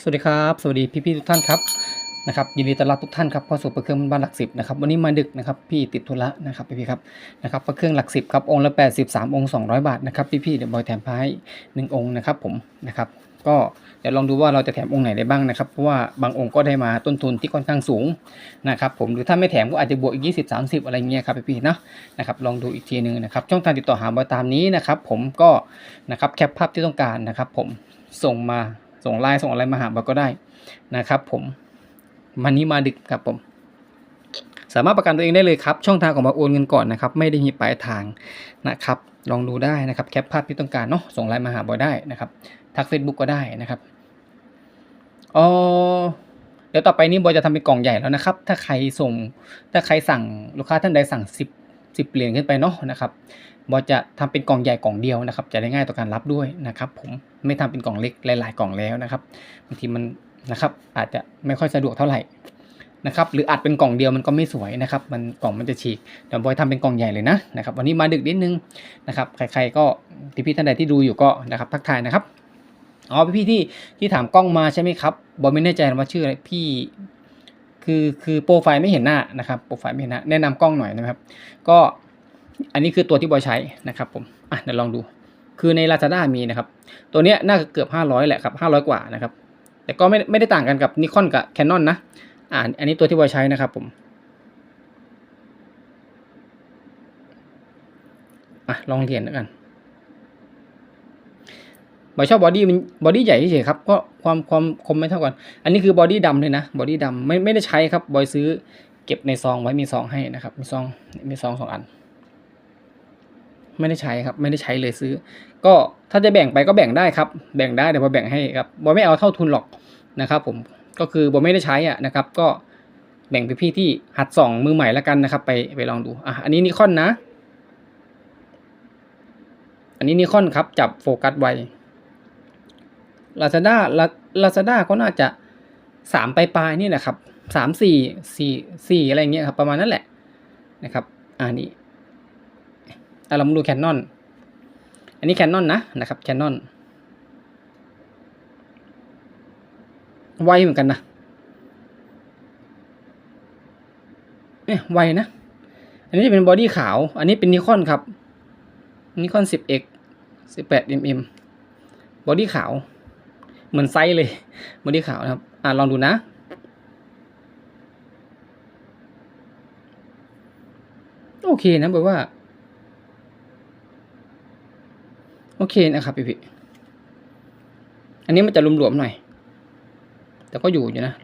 สวัสดีครับสวัสดีพี่ๆทุกท่านครับนะครับยินดีต้อนรับทุกท่านครับเข้าสู่ประเครื่องบ้านหลักสิบนะครับวันนี้มาดึกนะครับพี่ติดธุระนะครับพี่ๆครับนะครับประเครื่องหลักสิบครับองค์ละ83องค์200บาทนะครับพี่ๆเดี๋ยวบอยแถมพายหนึ่งองค์นะครับผมนะครับก็เดี๋ยวลองดูว่าเราจะแถมองค์ไหนได้บ้างนะครับเพราะว่าบางองค์ก็ได้มาต้นทุนที่ค่อนข้างสูงนะครับผมหรือถ้าไม่แถมก็อาจจะบวกอีก 20 30 อะไรเงี้ยครับพี่ๆนะนะครับลองดูอีกทีหนึงนะครับช่องทางติดต่อหาบอยตามนี้นะครับผมก็นะครับแคปภาพที่ต้องการนะครับผมส่งมา ส่งไลน์ส่งอะไรมาหาบอยก็ได้นะครับ ผมวันนี้มาดึกครับผม สามารถประกันตัวเองได้เลยครับ ช่องทางของมาโอนเงินก่อนนะครับ ไม่ได้มีปลายทางนะครับ ลองดูได้นะครับแคปภาพที่ต้องการเนาะส่งไลน์มาหาบอยได้นะครับทัก Facebook ก็ได้นะครับอ๋อเดี๋ยวต่อไปนี้บอยจะทำเป็นกล่องใหญ่แล้วนะครับ ถ้าใครส่งถ้าใครสั่งลูกค้าท่านใดสั่ง 10 10เหรียญขึ้นไปเนาะนะครับ บอจะทำเป็นกล่องใหญ่กล่องเดียวนะครับ จะได้ง่ายต่อการรับด้วยนะครับ ผมไม่ทำเป็นกล่องเล็กหลาย ๆ กล่องแล้วนะครับบางทีมันนะครับ อาจจะไม่ค่อยสะดวกเท่าไหร่นะครับหรืออัดเป็นกล่องเดียวมันก็ไม่สวยนะครับ มันกล่องมันจะฉีกเดี๋ยวบอยทำเป็นกล่องใหญ่เลยนะนะครับ วันนี้มาดึกนิดนึงนะครับใครๆก็ที่พี่ท่านใดที่ดูอยู่ก็นะครับทักทายนะครับอ๋อพี่ๆที่ที่ถามกล้องมาใช่ไหมครับบอยไม่แน่ใจว่าชื่ออะไรพี่ คือคือโปรไฟล์ไม่เห็นหน้านะครับโปรไฟล์ไม่เห็นหน้าแนะนำกล้องหน่อยนะครับ ก็ อันนี้คือตัวที่บอยใช้นะครับผมอะเดี๋ยวลองดู คือใน Lazada มีนะครับ ตัวเนี้ยน่าจะเกือบ 500 แหละครับ 500 กว่านะครับ แต่ก็ไม่ไม่ได้ต่างกันกับนิคอนกับแคนนอนนะอ่าอันนี้ตัวที่บอยใช้นะครับผมอะลองเรียญแล้วกันบอยชอบบอดี้มันบอดี้ใหญ่เฉยครับก็ความความคมไม่เท่ากัน อันนี้คือบอดี้ดำเลยนะบอดี้ดำไม่ไม่ได้ใช้ครับบอยซื้อเก็บในซองไว้มีซองให้นะครับ มีซองมีซองสองอัน ไม่ได้ใช้ครับ ไม่ได้ใช้เลยซื้อ ก็ถ้าจะแบ่งไปก็แบ่งได้ครับ แบ่งได้เดี๋ยวบอแบ่งให้ครับบอไม่เอาเท่าทุนหรอกนะครับ ผมก็คือบอไม่ได้ใช้อะนะครับ ก็แบ่งไปพี่ที่หัดส่องมือใหม่แล้วกันนะครับ ไปไปลองดูอะอันนี้นิคอนนะ อันนี้นิคอนครับจับโฟกัสไวลาซาด้าลาซาด้าก็น่าจะสามปลายๆนี่แหละครับสามสี่สี่สี่อะไรเงี้ยครับประมาณนั้นแหละนะครับอ่านี่อะ เรามาดูแคนนอนอันนี้แคนนอนนะนะครับแคนนอนไวเหมือนกันนะเนี่ยไวนะ อันนี้จะเป็นบอดี้ขาว อันนี้เป็นนิคอนครับนิคอน 10x 18 mm บอดี้ขาว เหมือนไซส์เลย บอดี้ขาวนะครับ อ่าลองดูนะ โอเคนะแบบว่า โอเคนะครับพี่พี่อันนี้มันจะหลวมๆหน่อย แต่ก็อยู่อยู่นะ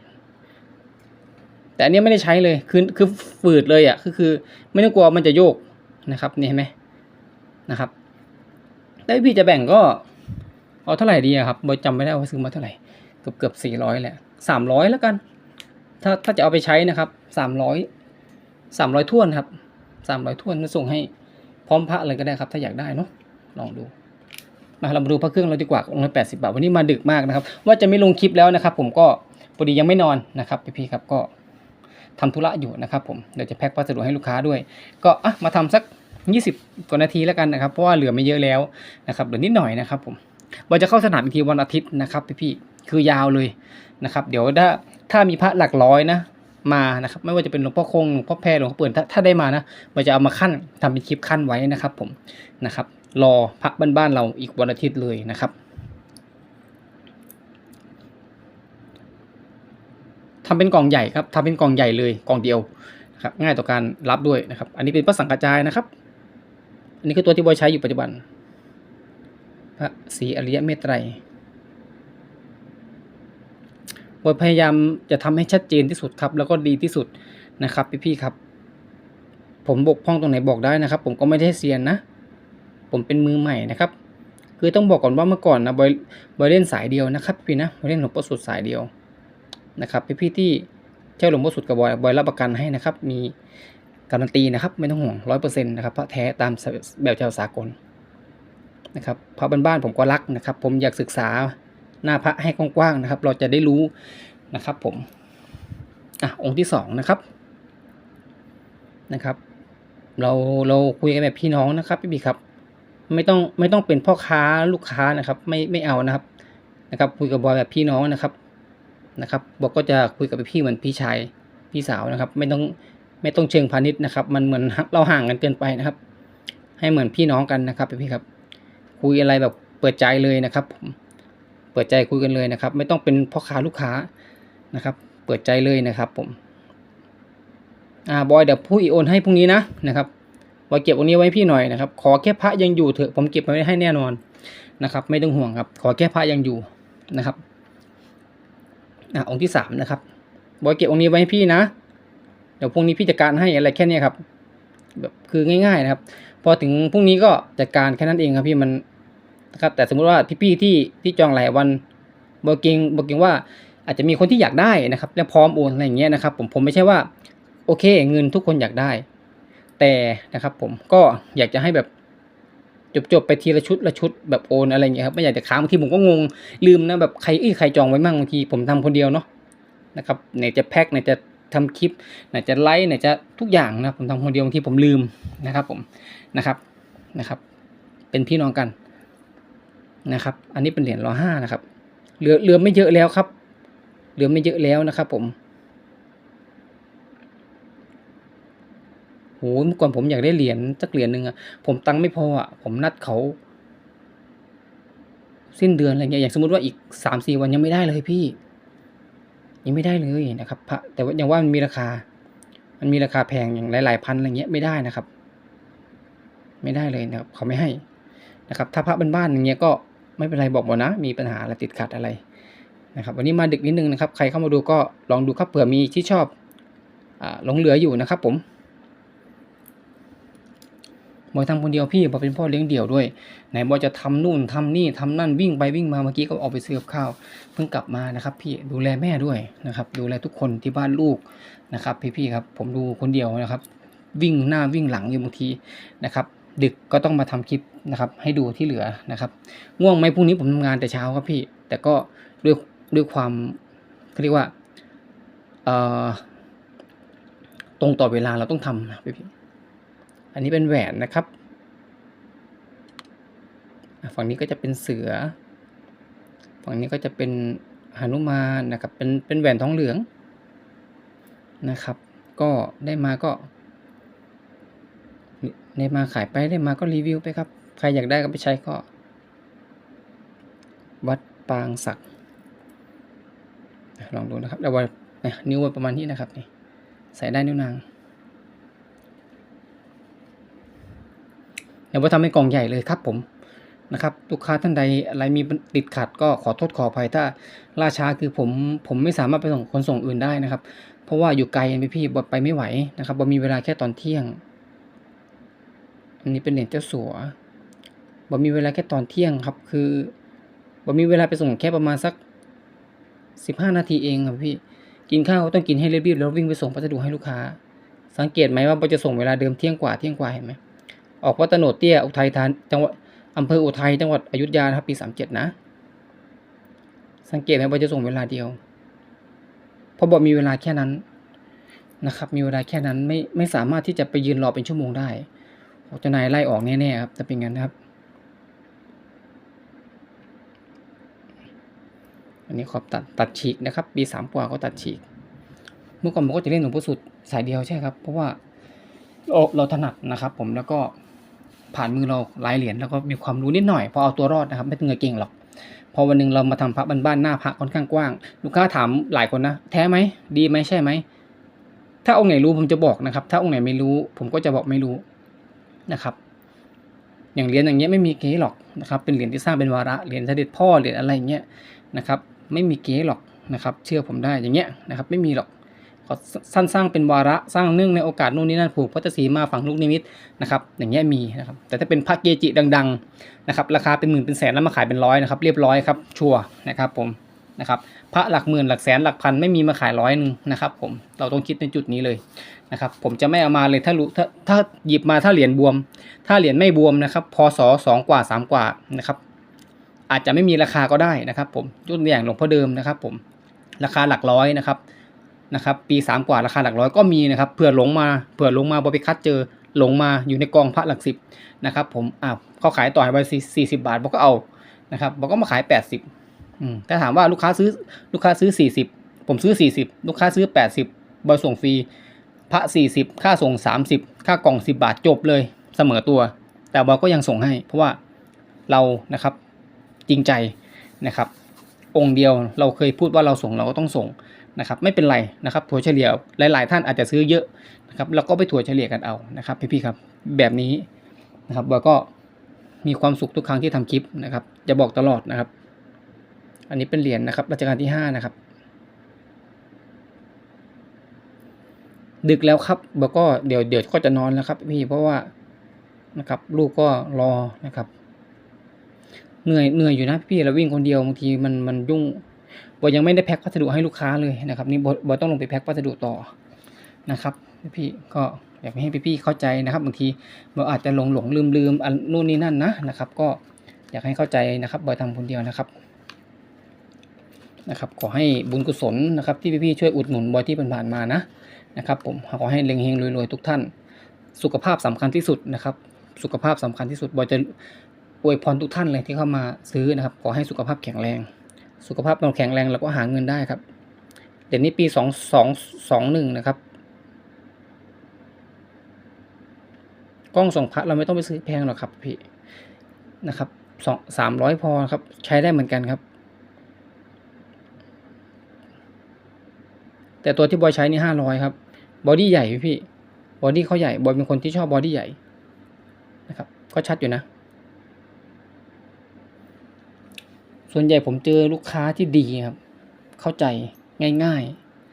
แต่อันนี้ไม่ได้ใช้เลย คือคือฝืดเลยอะ คือคือ ไม่ต้องกลัวมันจะโยกนะครับ นี่เห็นไหมนะครับ แล้วพี่จะแบ่งก็ เอาเท่าไหร่ดีครับบอยจำไม่ได้ว่าซื้อมาเท่าไหร่ เกือบเกือบสี่ร้อยแหละสามร้อยแล้วกัน ถ้าถ้าจะเอาไปใช้นะครับ สามร้อย สามร้อยท่วนครับ สามร้อยท่วนจะส่งให้พร้อมพระเลยก็ได้ครับ ถ้าอยากได้เนาะ ลองดู มาเรามาดูพระเครื่องเราดีกว่าองค์ละแปดสิบาทวันนี้มาดึกมากนะครับ ว่าจะไม่ลงคลิปแล้วนะครับ ผมก็พอดียังไม่นอนนะครับพี่ๆครับก็ทำธุระอยู่นะครับ ผมเดี๋ยวจะแพ็คพัสดุให้ลูกค้าด้วย ก็อะมาทำสักยี่สิบกว่านาทีแล้วกันนะครับ เพราะว่าเหลือไม่เยอะแล้วนะครับเหลือนิดหน่อยนะครับ ผมว่าจะเข้าสนามอีกทีวันอาทิตย์นะครับพี่ๆคือยาวเลยนะครับ เดี๋ยวถ้าถ้ามีพระหลักร้อยนะมานะครับไม่ว่าจะเป็นหลวงพ่อคงหลวงพ่อแพรหลวงพ่อเปิ่นถ้าถ้าได้มานะมันจะเอามาขั้นทำเป็นคลิปขั้นไว้นะครับ ผมนะครับ รอพระบ้านๆเราอีกวันอาทิตย์เลยนะครับทำเป็นกล่องใหญ่ครับทำเป็นกล่องใหญ่เลยกล่องเดียวนะครับง่ายต่อการรับด้วยนะครับ อันนี้เป็นพระสังกระจายนะครับ อันนี้คือตัวที่บอยใช้อยู่ปัจจุบัน พระศรีอริยเมตไตรบอยพยายามจะทำให้ชัดเจนที่สุดครับ แล้วก็ดีที่สุดนะครับพี่ๆครับ ผมบกพร่องตรงไหนบอกได้นะครับ ผมก็ไม่ได้เซียนนะ ผมเป็นมือใหม่นะครับ คือต้องบอกก่อนว่าเมื่อก่อนนะบอยบอยเล่นสายเดียวนะครับพี่นะบอยเล่นหลวงพ่อสุดสายเดียวนะครับพี่ๆที่เจ้าหลวงพ่อสุดกับบอยบอยรับประกันให้นะครับ มีการันตีนะครับไม่ต้องห่วงร้อยเปอร์เซ็นต์นะครับพระแท้ตามแบบเจ้าสากลนะครับพระบ้านๆผมก็รักนะครับ ผมอยากศึกษาหน้าพระให้กว้างๆนะครับ เราจะได้รู้นะครับผมอะองค์ที่สองนะครับนะครับ เราเราคุยกันแบบพี่น้องนะครับพี่บีครับ ไม่ต้องไม่ต้องเป็นพ่อค้าลูกค้านะครับ ไม่ไม่เอานะครับนะครับ คุยกับบอยแบบพี่น้องนะครับนะครับบอกก็จะคุยกับพี่เหมือนพี่ชายพี่สาวนะครับ ไม่ต้องไม่ต้องเชิงพาณิชย์นะครับ มันเหมือนเราห่างกันเกินไปนะครับ ให้เหมือนพี่น้องกันนะครับพี่ครับ คุยอะไรแบบเปิดใจเลยนะครับผมเปิดใจคุยกันเลยนะครับ ไม่ต้องเป็นพ่อค้าลูกค้านะครับ เปิดใจเลยนะครับผมอ่าบอยเดี๋ยวผู้อีโอนให้พรุ่งนี้นะนะครับ บอยเก็บองค์นี้ไว้พี่หน่อยนะครับ ขอแค่พระยังอยู่เถอะผมเก็บไว้ให้แน่นอนนะครับ ไม่ต้องห่วงครับ ขอแค่พระยังอยู่นะครับอ่าองค์ที่สามนะครับบอยเก็บองค์นี้ไว้ให้พี่นะเดี๋ยวพรุ่งนี้พี่จัดการให้อะไรแค่นี้ครับแบบคือง่าย ๆนะครับ พอถึงพรุ่งนี้ก็จัดการแค่นั้นเองครับพี่มันนะครับแต่สมมุติว่าพี่ๆที่ที่จองหลายวันบอกเกงบอกเกงว่าอาจจะมีคนที่อยากได้นะครับ และพร้อมโอนอะไรอย่างเงี้ยนะครับ ผมผมไม่ใช่ว่า โอเค เงินทุกคนอยากได้ แต่นะครับผมก็อยากจะให้แบบจบๆไปทีละชุดละชุดแบบโอนอะไรอย่างเงี้ยครับไม่อยากจะค้างบางทีผมก็งงลืมนะแบบใครเอ้ยใครจองไว้มั่งบางทีผมทำคนเดียวเนาะนะครับไหนจะแพ็คไหนจะทำคลิปไหนจะไลฟ์ไหนจะทุกอย่างนะผมทำคนเดียวบางทีผมลืมนะครับผมนะครับนะครับ เป็นพี่น้องกันนะครับ อันนี้เป็นเหรียญรอห้านะครับเหลือเหลือไม่เยอะแล้วครับเหลือไม่เยอะแล้วนะครับผม หเมื่อก่อนผมอยากได้เหรียญสักเหรียญหนึ่งอะผมตังค์ไม่พออะผมนัดเขา สิ้นเดือนอะไรเงี้ยอย่างสมมติว่าอีกสามสี่วันยังไม่ได้เลยพี่ ยังไม่ได้เลยนะครับพระแต่ว่าอย่างว่ามันมีราคา มันมีราคาแพงอย่างหลายๆพันอะไรเงี้ยไม่ได้นะครับ ไม่ได้เลยนะครับ เขาไม่ให้นะครับ ถ้าพระบ้านๆอย่างเงี้ยก็ไม่เป็นไรบอกหมดนะ มีปัญหาอะไรติดขัดอะไรนะครับวันนี้มาดึกนิดนึงนะครับ ใครเข้ามาดูก็ลองดูครับเผื่อมีที่ชอบอ่าหลงเหลืออยู่นะครับผม บอยทำคนเดียวพี่บอยเป็นพ่อเลี้ยงเดี่ยวด้วย ไหนบอยจะทำนู่นทำนี่ทำนั่นวิ่งไปวิ่งมาเมื่อกี้ก็ออกไปซื้อกับข้าว เพิ่งกลับมานะครับ พี่ดูแลแม่ด้วยนะครับ ดูแลทุกคนที่บ้านลูกนะครับ พี่ๆครับ ผมดูคนเดียวนะครับ วิ่งหน้าวิ่งหลังอยู่บางทีนะครับ ดึกก็ต้องมาทำคลิปนะครับ ให้ดูที่เหลือนะครับง่วงไหมพรุ่งนี้ผมทำงานแต่เช้าครับพี่ แต่ก็ด้วยด้วยความเรียกว่าเอ่อตรงต่อเวลาเราต้องทำนะพี่ อันนี้เป็นแหวนนะครับฝั่งนี้ก็จะเป็นเสือ ฝั่งนี้ก็จะเป็นหนุมานนะครับ เป็นเป็นแหวนทองเหลืองนะครับ ก็ได้มาก็ได้มาขายไปได้มาก็รีวิวไปครับ ใครอยากได้ก็ไปใช้ก็ วัดปางศักดิ์ลองดูนะครับเดี๋ยวว่าเนี่ยนิ้วไวประมาณนี้นะครับนี่ใส่ได้นิ้วนาง เดี๋ยวว่าทำเป็นกล่องใหญ่เลยครับผมนะครับลูกค้าท่านใดอะไรมีติดขัดก็ขอโทษขออภัยถ้าล่าช้าคือผมผมไม่สามารถไปส่งคนส่งอื่นได้นะครับ เพราะว่าอยู่ไกลพี่พี่บดไปไม่ไหวนะครับบมีเวลาแค่ตอนเที่ยง อันนี้เป็นเหรียญเจ้าสัวบมีเวลาแค่ตอนเที่ยงครับ คือบมีเวลาไปส่งแค่ประมาณสักสิบห้านาทีเองครับพี่กินข้าวต้องกินให้เรียบๆแล้ววิ่งไปส่งพัสดุให้ลูกค้า สังเกตไหมว่าเราจะส่งเวลาเดิมเที่ยงกว่าเที่ยงกว่าเห็นไหม ออกวัดตโนดเตี้ยอุทัยธานจังหวัดอำเภออุทัยจังหวัดอยุธยานะครับปีสามเจ็ดนะ สังเกตไหมว่าจะส่งเวลาเดียวเพราะบอกมีเวลาแค่นั้นนะครับ มีเวลาแค่นั้นไม่ไม่สามารถที่จะไปยืนรอเป็นชั่วโมงได้เจ้านายไล่ออกแน่ๆครับจะเป็นงั้นนะครับอันนี้ขอบตัดตัดฉีกนะครับปีสามกว่าก็ตัดฉีก เมื่อก่อนผมก็จะเล่นหลวงพ่อสุดสายเดียวใช่ครับ เพราะว่าเราถนัดนะครับ ผมแล้วก็ ผ่านมือเราหลายเหรียญแล้วก็มีความรู้นิดหน่อยพอเอาตัวรอดนะครับ ไม่ต้องเงยเก่งหรอก พอวันหนึ่งเรามาทำพระบ้านๆหน้าพระค่อนข้างกว้าง ลูกค้าถามหลายคนนะ แท้ไหมดีไหมใช่ไหม ถ้าองค์ไหนรู้ผมจะบอกนะครับ ถ้าองค์ไหนไม่รู้ ผมก็จะบอกไม่รู้นะครับ อย่างเหรียญอย่างเงี้ยไม่มีเก๋หรอกนะครับ เป็นเหรียญที่สร้างเป็นวาระเหรียญเสด็จพ่อเหรียญอะไรเงี้ยนะครับ ไม่มีเก๋หรอกนะครับ เชื่อผมได้อย่างเงี้ยนะครับ ไม่มีหรอก สั้นสร้างเป็นวาระสร้างเนื่องในโอกาสนู่นนี่นั่นผูกพระศรีมาฝังลูกนิมิตนะครับอย่างเงี้ยมีนะครับแต่ถ้าเป็นพระเกจิดังๆนะครับราคาเป็นหมื่นเป็นแสนแล้วมาขายเป็นร้อยนะครับเรียบร้อยครับชัวนะครับผมนะครับพระหลักหมื่นหลักแสนหลักพันไม่มีมาขายร้อยหนึ่งนะครับผมเราต้องคิดในจุดนี้เลยนะครับผมจะไม่เอามาเลยถ้ารู้ถ้าถ้าหยิบมาถ้าเหรียญบวม ถ้าเหรียญไม่บวมนะครับพศสองกว่าสามกว่านะครับอาจจะไม่มีราคาก็ได้นะครับผมยกตัวอย่างหลวงพ่อเดิมนะครับผมราคาหลักร้อยนะครับ นะครับปีสามกว่าราคาหลักร้อยก็มีนะครับเผื่อหลงมาเผื่อหลงมาบริคัดเจอหลงมาอยู่ในกองพระหลักสิบนะครับผมอ้าวเขาขายต่อให้ไปสี่สิบาทบอกก็เอานะครับบอกก็มาขายแปดสิบถ้าถามว่าลูกค้าซื้อลูกค้าซื้อสี่สิบผมซื้อสี่สิบลูกค้าซื้อแปดสิบบอยส่งฟรีพระสี่สิบค่าส่งสามสิบค่ากล่องสิบาทจบเลยเสมอตัว แต่บอยก็ยังส่งให้ เพราะว่าเรานะครับจริงใจนะครับ องค์เดียวเราเคยพูดว่าเราส่งเราก็ต้องส่ง นะครับไม่เป็นไรนะครับถั่วเฉลี่ยหลายๆ ท่านอาจจะซื้อเยอะนะครับเราก็ไปถั่วเฉลี่ยกันเอานะครับพี่ๆครับแบบนี้นะครับบอยก็มีความสุขทุกครั้งที่ทำคลิปนะครับจะบอกตลอดนะครับ อันนี้เป็นเหรียญนะครับรัชกาลที่ห้านะครับดึกแล้วครับบอยก็เดี๋ยวเดี๋ยวก็จะนอนแล้วครับ พี่เพราะว่านะครับ ลูกก็รอนะครับ เหนื่อยเหนื่อยอยู่นะพี่เราวิ่งคนเดียวบางทีมันมันยุ่ง บอยยังไม่ได้แพ็คพัสดุให้ลูกค้าเลยนะครับนี่บอยบอต้องลงไปแพ็คพัสดุต่อนะครับพี่ก็อยากให้พี่ๆเข้าใจนะครับบางทีบอยอาจจะหลงหลงลืมลืมอันนู่นนี่นั่นนะนะครับ ก็อยากให้เข้าใจนะครับบอยทำคนเดียวนะครับนะครับขอให้บุญกุศลนะครับที่พี่ๆช่วยอุดหนุนบอยที่ผ่านๆมานะนะครับ ผมขอให้เล็งเฮงรวยๆทุกท่าน สุขภาพสำคัญที่สุดนะครับ สุขภาพสำคัญที่สุดบอยจะอวยพรทุกท่านเลยที่เข้ามาซื้อนะครับ ขอให้สุขภาพแข็งแรง สุขภาพเราแข็งแรงเราก็หาเงินได้ครับเดี๋ยวนี้ปีสองสองสองหนึ่งนะครับ กล้องส่องพระเราไม่ต้องไปซื้อแพงหรอกครับพี่นะครับสองสามร้อยพอครับ ใช้ได้เหมือนกันครับ แต่ตัวที่บอยใช้นี่ห้าร้อยครับบอดี้ใหญ่พี่บอดี้เขาใหญ่บอยเป็นคนที่ชอบบอดี้ใหญ่นะครับก็ชัดอยู่นะ ส่วนใหญ่ผมเจอลูกค้าที่ดีครับ เข้าใจง่าย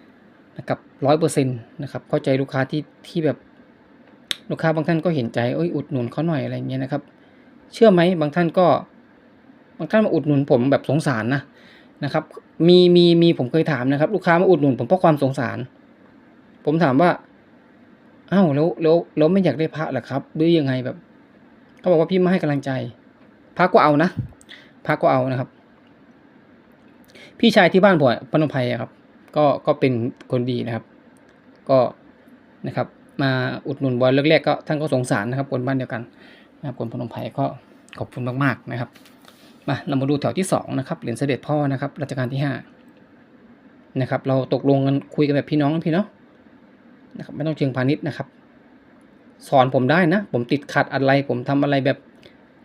ๆนะครับร้อยเปอร์เซ็นต์นะครับเข้าใจลูกค้าที่ที่แบบลูกค้าบางท่านก็เห็นใจเอ้ยอุดหนุนเขาหน่อยอะไรเงี้ยนะครับ เชื่อไหมบางท่านก็บางท่านมาอุดหนุนผมแบบสงสารนะนะครับ มีมีมีผมเคยถามนะครับ ลูกค้ามาอุดหนุนผมเพราะความสงสาร ผมถามว่าอ้าวแล้วแล้วแล้วไม่อยากได้พระหรอครับหรือยังไงแบบเขาบอกว่าพี่มาให้กำลังใจพระก็เอานะพระก็เอานะครับ พี่ชายที่บ้านผมอะพนมไพรอะครับ ก็ก็เป็นคนดีนะครับ ก็นะครับ มาอุดหนุนบอยแรกๆก็ท่านก็สงสารนะครับคนบ้านเดียวกันนะครับคนพนมไพรก็ขอบคุณมากๆนะครับมาเรามาดูแถวที่สองนะครับเหรียญเสด็จพ่อนะครับรัชกาลที่ห้านะครับเราตกลงกันคุยกันแบบพี่น้องพี่เนาะนะครับไม่ต้องเชิงพาณิชย์นะครับ สอนผมได้นะ ผมติดขัดอะไร ผมทำอะไรแบบ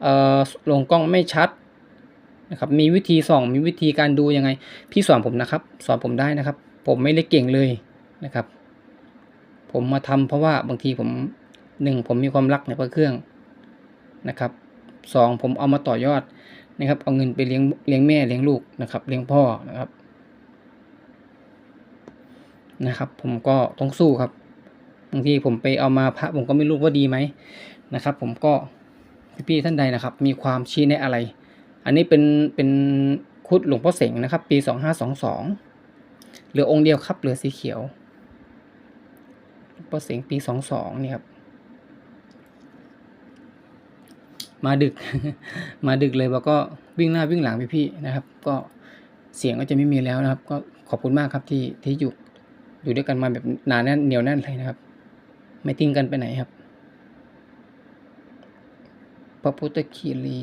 เอ่อลงกล้องไม่ชัด นะครับ มีวิธีส่อง มีวิธีการดูยังไง พี่สอนผมนะครับ สอนผมได้นะครับ ผมไม่ได้เก่งเลยนะครับ ผมมาทำเพราะว่าบางทีผมหนึ่งผมมีความรักในพระเครื่องนะครับสองผมเอามาต่อยอดนะครับ เอาเงินไปเลี้ยงเลี้ยงแม่เลี้ยงลูกนะครับ เลี้ยงพ่อนะครับนะครับ ผมก็ต้องสู้ครับบางทีผมไปเอามาพระผมก็ไม่รู้ว่าดีไหมนะครับ ผมก็พี่ๆท่านใดนะครับ มีความชี้แนะอะไร อันนี้เป็นเป็นคุดหลวงพ่อเสงนะครับ ปีสองห้าสองสองเหลือองค์เดียวครับเหลือสีเขียวปอเสียงปีสองสองนี่ครับมาดึก มาดึกเลยแล้วก็วิ่งหน้าวิ่งหลังพี่นะครับ ก็เสียงก็จะไม่มีแล้วนะครับ ก็ขอบคุณมากครับที่ที่อยู่อยู่ด้วยกันมาแบบหนาแน่นเหนียวแน่นเลยนะครับ ไม่ทิ้งกันไปไหนครับพระพุทธคีรี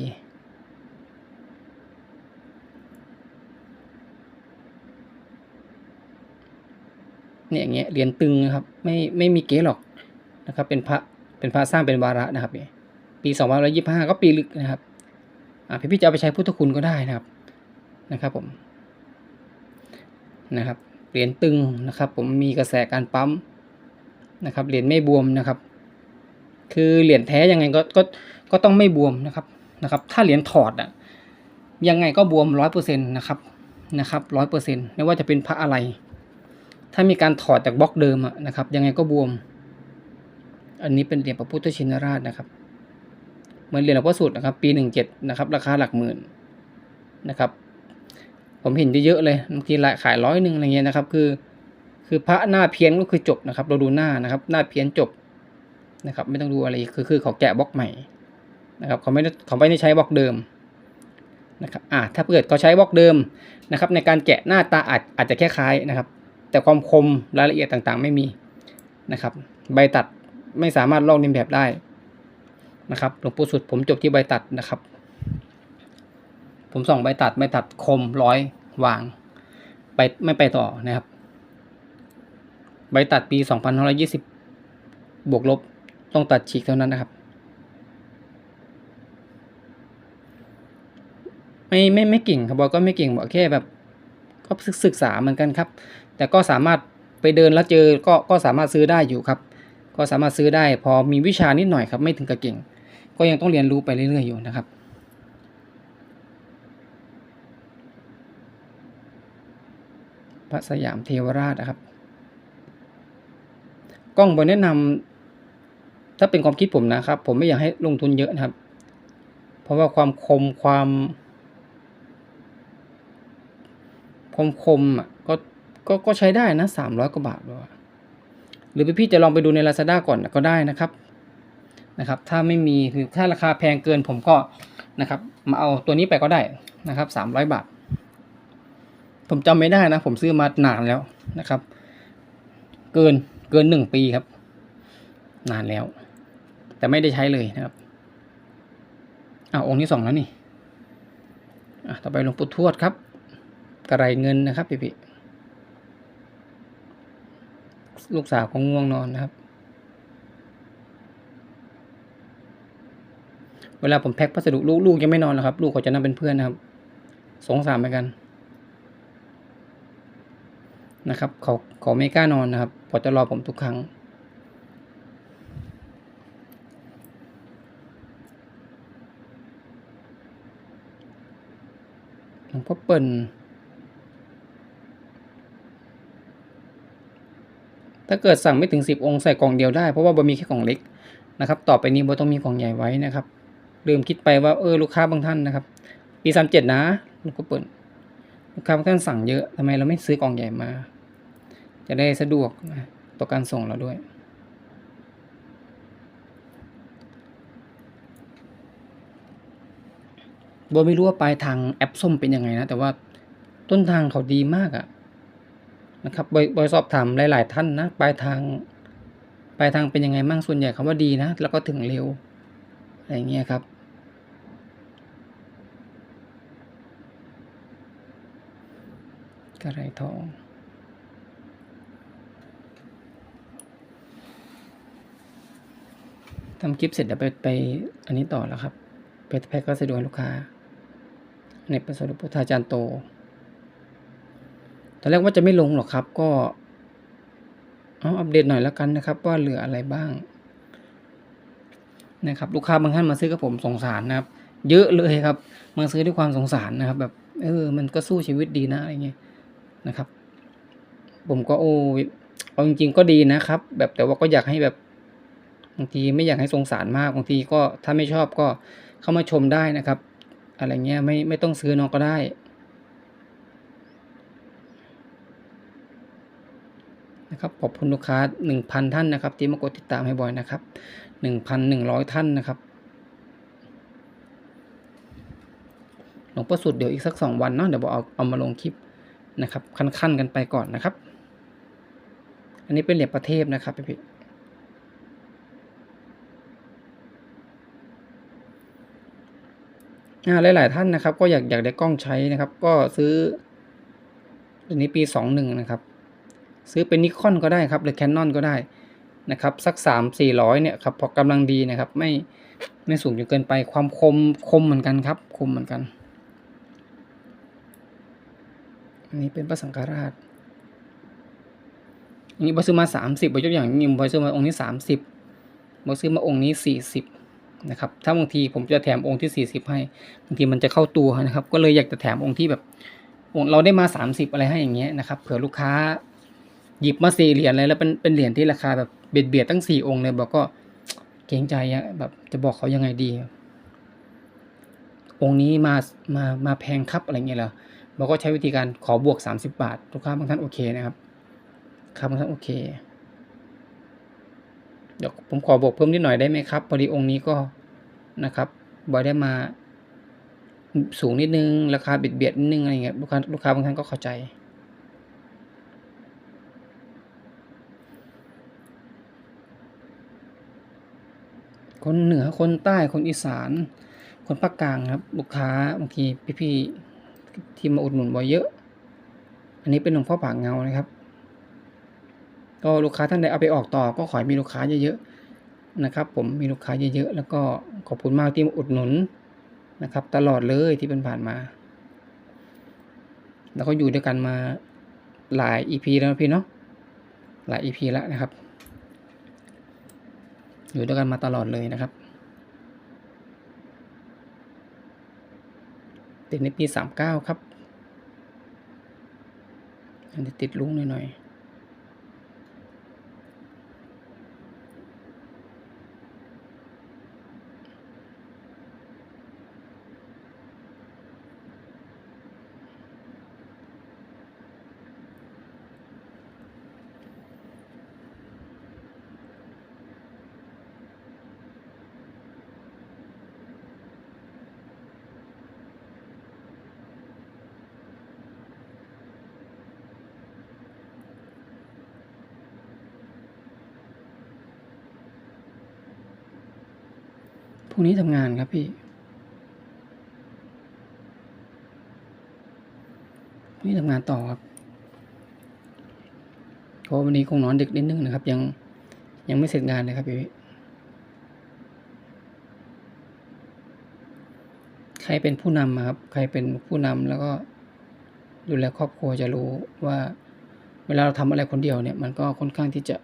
เนี่ยอย่างเงี้ยเหรียญตึงนะครับไม่ไม่มีเก๊หรอกนะครับ เป็นพระเป็นพระสร้างเป็นวาระนะครับเนี่ยปีสองพันร้อยยี่ห้าก็ปีลึกนะครับอ่าพี่พี่จะเอาไปใช้พุทธคุณก็ได้นะครับนะครับผมนะครับเหรียญตึงนะครับ ผมมีกระแสการปั๊มนะครับเหรียญไม่บวมนะครับ คือเหรียญแท้ยังไงก็ก็ก็ต้องไม่บวมนะครับนะครับ ถ้าเหรียญถอดอะยังไงก็บวมร้อยเปอร์เซ็นต์นะครับนะครับร้อยเปอร์เซ็นต์ไม่ว่าจะเป็นพระอะไร ถ้ามีการถอดจากบล็อกเดิมอะนะครับ ยังไงก็บวม อันนี้เป็นเหรียญพระพุทธชินราชนะครับ เหมือนเหรียญหลวงพ่อสุดนะครับ ปีหนึ่งเจ็ดนะครับ ราคาหลักหมื่นนะครับ ผมเห็นเยอะๆเลยบางทีขายร้อยหนึ่งอะไรเงี้ยนะครับ คือ คือพระหน้าเพี้ยนก็คือจบนะครับ เราดูหน้านะครับ หน้าเพี้ยนจบนะครับ ไม่ต้องดูอะไรอีกคือคือเขาแกะบล็อกใหม่นะครับเขาไม่ได้เขาไม่ได้ใช้บล็อกเดิมนะครับอ่าถ้าเกิดเขาใช้บล็อกเดิมนะครับ ในการแกะหน้าตาอาจอาจจะแค่คล้ายนะครับ แต่ความคมรายละเอียดต่างๆ ไม่มีนะครับ ใบตัดไม่สามารถลอกเลียนแบบได้นะครับหลวงปู่สุดผมจบที่ใบตัดนะครับ ผมส่องใบตัดใบตัดคมร้อยวาง ไปไม่ไปต่อนะครับ ใบตัดปีสองพันห้าร้อยี่สิบบวกลบต้องตัดฉีกเท่านั้นนะครับ ไม่ไม่ไม่เก่งครับบอกก็ไม่เก่งบอกแค่แบบก็ศึกษาเหมือนกันครับ แต่ก็สามารถไปเดินแล้วเจอก็ก็สามารถซื้อได้อยู่ครับ ก็สามารถซื้อได้พอมีวิชานิดหน่อยครับไม่ถึงกับเก่ง ก็ยังต้องเรียนรู้ไปเรื่อยๆอยู่นะครับพระสยามเทวราชนะครับ กล้องบอแนะนำถ้าเป็นความคิดผมนะครับ ผมไม่อยากให้ลงทุนเยอะนะครับ เพราะว่าความคมความความคมอะ ก็ก็ใช้ได้นะสามร้อยกว่าบาทด้วยหรือพี่ๆจะลองไปดูใน Lazada ก่อนก็ได้นะครับนะครับ ถ้าไม่มีหรือถ้าราคาแพงเกินผมก็นะครับ มาเอาตัวนี้ไปก็ได้นะครับสามร้อยบาท ผมจำไม่ได้นะ ผมซื้อมานานแล้วนะครับ เกินเกินหนึ่งปีครับ นานแล้ว แต่ไม่ได้ใช้เลยนะครับอ่าองค์ที่สองแล้วนี่อะต่อไปหลวงปู่ทวดครับ กระไรเงินนะครับพี่พี่ ลูกสาวของง่วงนอนนะครับ เวลาผมแพ็คพัสดุลูกลูกยังไม่นอนนะครับ ลูกเขาจะนั่งเป็นเพื่อนนะครับ สงสารเหมือนกันนะครับเขาเขาไม่กล้านอนนะครับเขาจะรอผมทุกครั้งหลวงพ่อเปิ่น ถ้าเกิดสั่งไม่ถึงสิบองค์ใส่กล่องเดียวได้เพราะว่าบะมีแค่กล่องเล็กนะครับ ต่อไปนี้บต้องมีกล่องใหญ่ไว้นะครับลืมคิดไปว่าเออลูกค้าบางท่านนะครับปีสามเจ็ดนะลวงพ่อเปิ่นลูกค้าบางท่านสั่งเยอะทำไมเราไม่ซื้อกล่องใหญ่มา จะได้สะดวกต่อการส่งเราด้วยโบไม่รู้ว่าปลายทางแอปส้มเป็นยังไงนะ แต่ว่าต้นทางเขาดีมากอะ นะครับบอยบอยสอบถามหลาย ๆ ท่านนะปลายทางปลายทางเป็นยังไงมั่งส่วนใหญ่คำว่าดีนะ แล้วก็ถึงเร็วอะไรเงี้ยครับ กระไรทองทำคลิปเสร็จเดี๋ยวไปไปอันนี้ต่อแล้วครับ ไปแพ็คก็สะดวกลูกค้าในประสดุพุทธาจารย์โต ตอนแรกว่าจะไม่ลงหรอกครับ ก็เอาอัปเดตหน่อยแล้วกันนะครับ ว่าเหลืออะไรบ้าง นะครับ ลูกค้าบางท่านมาซื้อกับผมสงสารนะครับ เยอะเลยครับ มาซื้อด้วยความสงสารนะครับ แบบ เออ มันก็สู้ชีวิตดีนะอะไรเงี้ยนะครับ ผมก็โอ้เอาจริงๆก็ดีนะครับ แบบแต่ว่าก็อยากให้แบบบางทีไม่อยากให้สงสารมากบางทีก็ถ้าไม่ชอบก็เข้ามาชมได้นะครับ อะไรเงี้ยไม่ไม่ต้องซื้อน้องก็ได้ นะครับขอบคุณลูกค้าหนึ่งพันท่านนะครับ ที่มากดติดตามให้บ่อยนะครับหนึ่งพันหนึ่งร้อยท่านนะครับหลวงพ่อสุดเดี๋ยวอีกสักสองวันเนาะเดี๋ยวบอกเอาเอามาลงคลิปนะครับ ขั้นๆกันไปก่อนนะครับ อันนี้เป็นเหรียญประเทศนะครับพี่อ่หลายๆท่านนะครับ ก็อยากอยากได้กล้องใช้นะครับ ก็ซื้อตัวนี้ปีสองหนึ่งนะครับ ซื้อเป็นนิคอนก็ได้ครับหรือแคนนอนก็ได้นะครับสักสามสี่ร้อยเนี่ยครับพอกำลังดีนะครับไม่ไม่สูงจนเกินไปความคมคมเหมือนกันครับ คมเหมือนกัน อันนี้เป็นพระสังฆราชอันนี้บอซื้อมาสามสิบอยกอย่างนี้บอซื้อมาองค์นี้สามสิบบอซื้อมาองค์นี้สี่สิบนะครับถ้าบางทีผมจะแถมองค์ที่ 40 ให้บางทีมันจะเข้าตัวนะครับ ก็เลยอยากจะแถมองค์ที่แบบองค์เราได้มา 30 อะไรให้อย่างเงี้ยนะครับเผื่อลูกค้า หยิบมาสี่เหรียญเลยแล้วเป็นเป็นเหรียญที่ราคาแบบเบียดเบียดตั้งสี่องค์เลยบอกก็เกรงใจอะแบบจะบอกเขายังไงดี องค์นี้มามามาแพงครับอะไรเงี้ยเหรอเราก็ใช้วิธีการขอบวก30บาทลูกค้าบางท่านโอเคนะครับครับบางท่านโอเคเดี๋ยวผมขอบอกเพิ่มนิดหน่อยได้ไหมครับพอดีองค์นี้ก็นะครับบอยได้มาสูงนิดนึง ราคาเบียดเบียดนิดนึงอะไรเงี้ยลูกค้าลูกค้าบางท่านก็เข้าใจ คนเหนือคนใต้คนอีสาน คนภาคกลางครับลูกค้าบางทีพี่ๆที่มาอุดหนุนบ่อยเยอะ อันนี้เป็นหลวงพ่อปากเงานะครับ ก็ลูกค้าท่านใดเอาไปออกต่อก็ขอให้มีลูกค้าเยอะๆนะครับ ผมมีลูกค้าเยอะๆแล้วก็ขอบคุณมากที่มาอุดหนุนนะครับ ตลอดเลยที่เป็นผ่านมา แล้วก็อยู่ด้วยกันมาหลาย EP แล้วพี่เนาะหลาย EP แล้วนะครับ อยู่ด้วยกันมาตลอดเลยนะครับ ติดในปีสามเก้าครับอันนี้ติดลุงหน่อยๆ พรุ่งนี้ทำงานครับพี่พรุ่งนี้ทำงานต่อครับเพราะวันนี้คงนอนดึกนิดนึงนะครับ ยังยังไม่เสร็จงานเลยครับพี่ใครเป็นผู้นำครับ ใครเป็นผู้นำแล้วก็ดูแลครอบครัวจะรู้ว่า เวลาเราทำอะไรคนเดียวเนี่ย มันก็ค่อนข้างที่จะ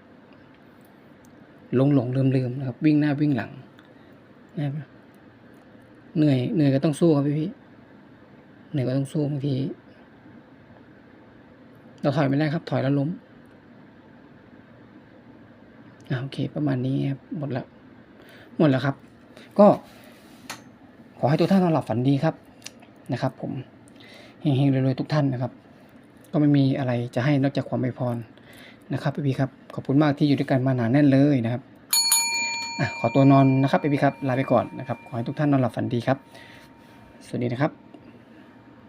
หลงหลงลืมลืมนะครับ วิ่งหน้าวิ่งหลัง นะครับเหนื่อยเหนื่อยก็ต้องสู้ครับพี่พี่เหนื่อยก็ต้องสู้บางที เราถอยไม่ได้ครับ ถอยแล้วล้มอ่าโอเค ประมาณนี้ครับหมดแล้ว หมดแล้วครับ ก็ ขอให้ทุกท่านนอนหลับฝันดีครับนะครับ ผมเฮงๆรวยๆทุกท่านนะครับ ก็ไม่มีอะไรจะให้นอกจากความไวยพรนะครับพี่พี่ครับ ขอบคุณมากที่อยู่ด้วยกันมาหนาแน่นเลยนะครับ ขอตัวนอนนะครับพี่พีครับ ลาไปก่อนนะครับ ขอให้ทุกท่านนอนหลับฝันดีครับ สวัสดีนะครับ